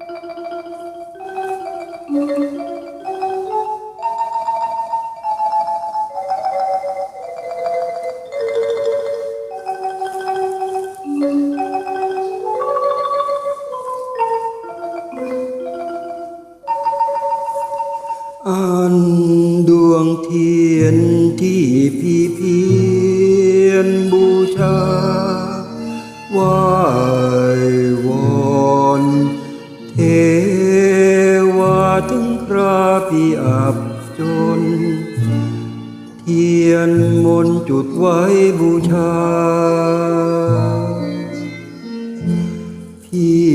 อันดวงเทียนที่พี่พี ถึงคราพี่อับจน เทียนมนจุดไว้บูชา พี่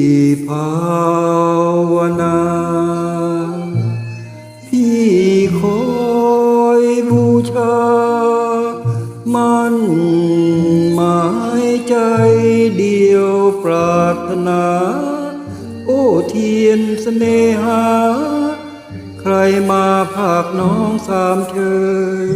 ภาวนาพี่คอยบูชา มันหมายใจเดียวปรารถนา โอ้เทียนเสน่หา ใครมาภาคน้องสามเชย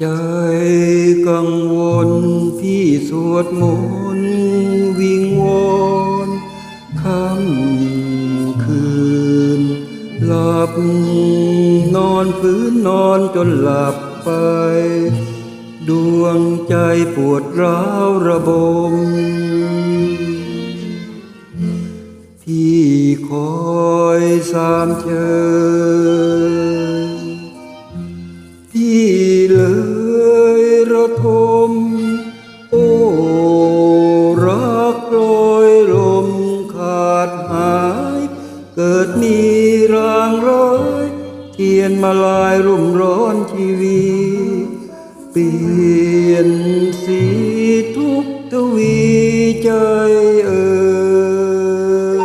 ใจกังวลพี่สวดมนต์วิงวอนคำคืน หลับนอนพื้นนอนจนหลับไป ดวงใจปวดร้าวระบมพี่คอยสามเชย เทียนมาลายรุ่มร้อนชีวีเปลี่ยนสีทุกทวีใจเอ่ย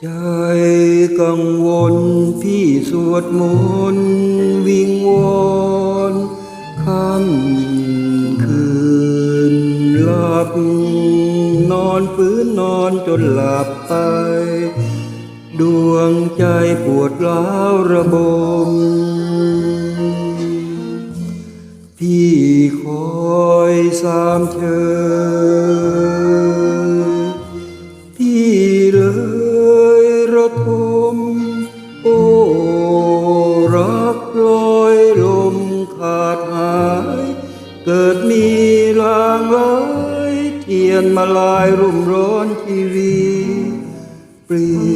ใจกังวลพี่สวดมนต์วิงวอน คำคืนหลับ นอนฟื้นนอนจนหลับไป ดวงใจปวดร้าวระบมพี่คอยสามเชยพี่เลยระทม เกิดมีลางร้ายเทียนมาลายรุ่มร้อนทีวีปรี